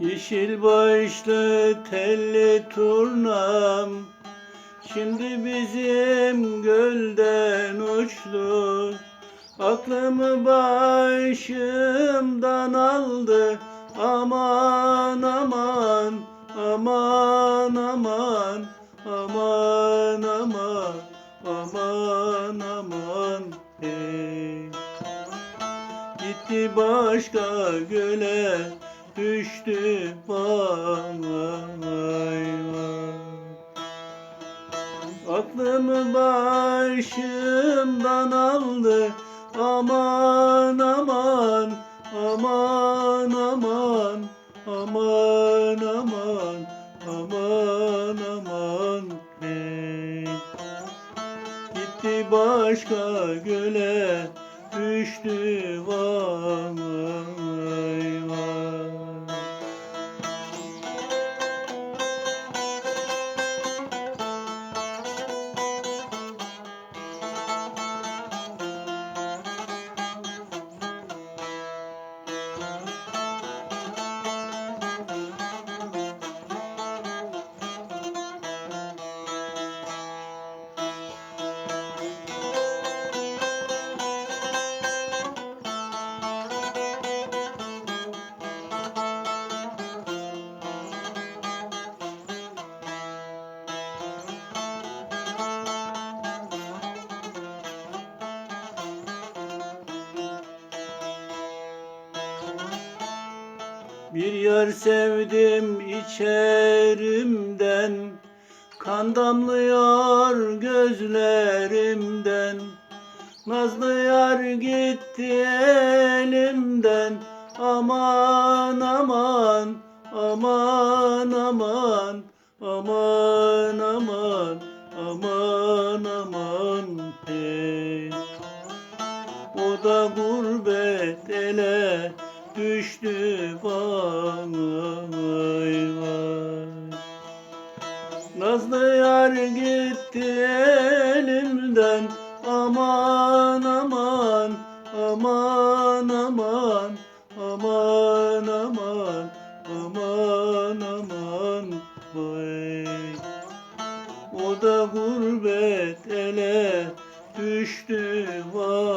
Yeşil başlı telli turnam. Şimdi bizim gölden uçtu. Aklımı başımdan aldı. Aman aman aman aman aman aman aman aman hey. Gitti başka göle düştü vay Aklımı başımdan aldı aman aman aman aman aman aman aman aman hey. Gitti başka göle düştü vay Bir yar sevdim içerimden Kan damlıyor gözlerimden Nazlı yar gitti elimden Aman aman aman aman aman aman aman aman hey. O da gurbet ele düştü vay vay Nazlı yar gitti elimden aman aman aman aman aman aman aman aman vay. O da gurbet ele düştü vay